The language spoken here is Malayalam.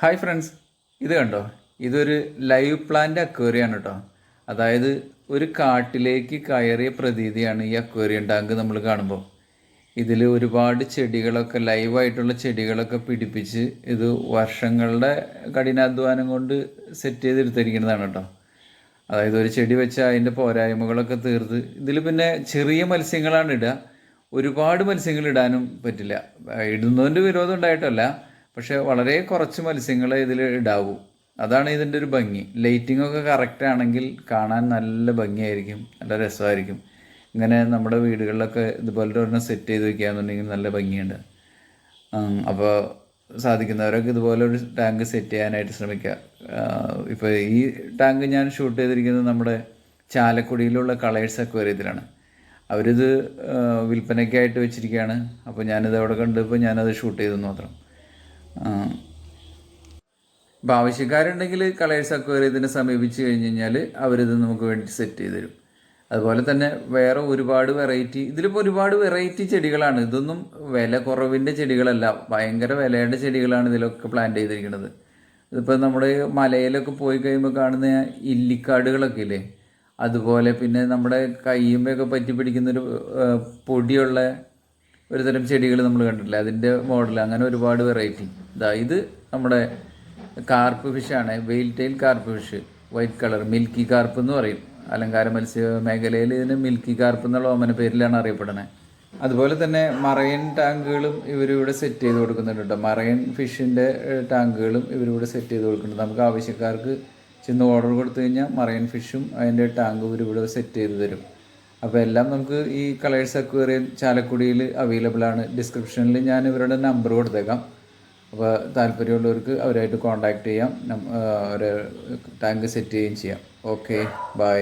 ഹായ് ഫ്രണ്ട്സ് ഇത് കണ്ടോ? ഇതൊരു ലൈവ് പ്ലാന്റ് അക്വേറിയാണ് കേട്ടോ അതായത് ഒരു കാട്ടിലേക്ക് കയറിയ പ്രതീതിയാണ് ഈ അക്വേറിയം ടാങ്ക് നമ്മൾ കാണുമ്പോൾ. ഇതിൽ ഒരുപാട് ചെടികളൊക്കെ ലൈവായിട്ടുള്ള ചെടികളൊക്കെ പിടിപ്പിച്ച് ഇത് വർഷങ്ങളുടെ കഠിനാധ്വാനം കൊണ്ട് സെറ്റ് ചെയ്തെടുത്തിരിക്കുന്നതാണ് കേട്ടോ അതായത് ഒരു ചെടി വെച്ച് അതിന്റെ പോരായ്മകളൊക്കെ തീർത്ത് ഇതിൽ പിന്നെ ചെറിയ മത്സ്യങ്ങളാണ് ഇടുക. ഒരുപാട് മത്സ്യങ്ങൾ ഇടാനും പറ്റില്ല. ഇടുന്നതിന്റെ വിരോധം ഉണ്ടായിട്ടല്ല. പക്ഷെ വളരെ കുറച്ച് മത്സ്യങ്ങളെ ഇതിൽ ഇടാവൂ. അതാണ് ഇതിന്റെ ഒരു ഭംഗി. ലൈറ്റിംഗ് ഒക്കെ കറക്റ്റ് ആണെങ്കിൽ കാണാൻ നല്ല ഭംഗിയായിരിക്കും നല്ല രസമായിരിക്കും. ഇങ്ങനെ നമ്മുടെ വീടുകളിലൊക്കെ ഇതുപോലത്തെ ഒരെണ്ണം സെറ്റ് ചെയ്ത് വെക്കുകയാണെന്നുണ്ടെങ്കിൽ നല്ല ഭംഗിയുണ്ട്. അപ്പോൾ സാധിക്കുന്നവരൊക്കെ ഇതുപോലെ ഒരു ടാങ്ക് സെറ്റ് ചെയ്യാനായിട്ട് ശ്രമിക്കുക. ഇപ്പോൾ ഈ ടാങ്ക് ഞാൻ ഷൂട്ട് ചെയ്തിരിക്കുന്നത് നമ്മുടെ ചാലക്കുടിയിലുള്ള കളേഴ്സ് അക്വേറിയത്തിലാണ് അവരിത് വിൽപ്പനയ്ക്കായിട്ട് വെച്ചിരിക്കുകയാണ്. അപ്പോൾ ഞാനിത് അവിടെ കണ്ടപ്പോൾ ഞാനത് ഷൂട്ട് ചെയ്തു മാത്രം. അപ്പോൾ ആവശ്യക്കാരുണ്ടെങ്കിൽ കളേഴ്സ് അക്വേറിയത്തിനെ സമീപിച്ച് കഴിഞ്ഞ് കഴിഞ്ഞാൽ അവരിത് നമുക്ക് വേണ്ടി സെറ്റ് ചെയ്ത് തരും. അതുപോലെ തന്നെ വേറെ ഒരുപാട് വെറൈറ്റി ഇതിലിപ്പോൾ ഒരുപാട് വെറൈറ്റി ചെടികളാണ്. ഇതൊന്നും വില കുറവിന്റെ ചെടികളല്ല. ഭയങ്കര വിലയുടെ ചെടികളാണ് ഇതിലൊക്കെ പ്ലാന്റ് ചെയ്തിരിക്കുന്നത്. ഇതിപ്പോൾ നമ്മുടെ മലയിലൊക്കെ പോയി കഴിയുമ്പോൾ കാണുന്ന ഇല്ലിക്കാടുകളൊക്കെ ഇല്ലേ? അതുപോലെ പിന്നെ നമ്മുടെ കയ്യുമ്പൊക്കെ പറ്റി പിടിക്കുന്നൊരു പൊടിയുള്ള ഒരു തരം ചെടികൾ നമ്മൾ കണ്ടിട്ടില്ല? അതിന്റെ മോഡൽ അങ്ങനെ ഒരുപാട് വെറൈറ്റി ഇതാ ഇത് നമ്മുടെ carp ഫിഷാണ് veil tail carp fish white colour milky carp എന്ന് പറയും. അലങ്കാര മത്സ്യ മേഖലയിൽ ഇതിന് മിൽക്കി കാർപ്പ് എന്നുള്ള ഓമന പേരിലാണ് അറിയപ്പെടുന്നത് അതുപോലെ തന്നെ മറൈൻ ടാങ്കുകളും ഇവരിവിടെ സെറ്റ് ചെയ്ത് കൊടുക്കുന്നുണ്ട് കേട്ടോ മറയൻ ഫിഷിന്റെ ടാങ്കുകളും ഇവരിവിടെ സെറ്റ് ചെയ്ത് കൊടുക്കുന്നുണ്ട്. നമുക്ക് ആവശ്യക്കാർക്ക് ചെന്ന് ഓർഡർ കൊടുത്തു കഴിഞ്ഞാൽ മറൈൻ ഫിഷും അതിന്റെ ടാങ്കും ഇവരിവിടെ സെറ്റ് ചെയ്ത് തരും. അപ്പോൾ എല്ലാം നമുക്ക് ഈ കളേഴ്സ് അക്വേറിയം ചാലക്കുടിയിൽ അവൈലബിൾ ആണ്. ഡിസ്ക്രിപ്ഷനിൽ ഞാൻ ഇവരുടെ നമ്പർ കൊടുത്തേക്കാം. അപ്പോൾ താല്പര്യമുള്ളവർക്ക് അവരായിട്ട് കോൺടാക്റ്റ് ചെയ്യാം. ഒരു ടാങ്ക് സെറ്റ് ചെയ്യുകയും ചെയ്യാം. Okay bye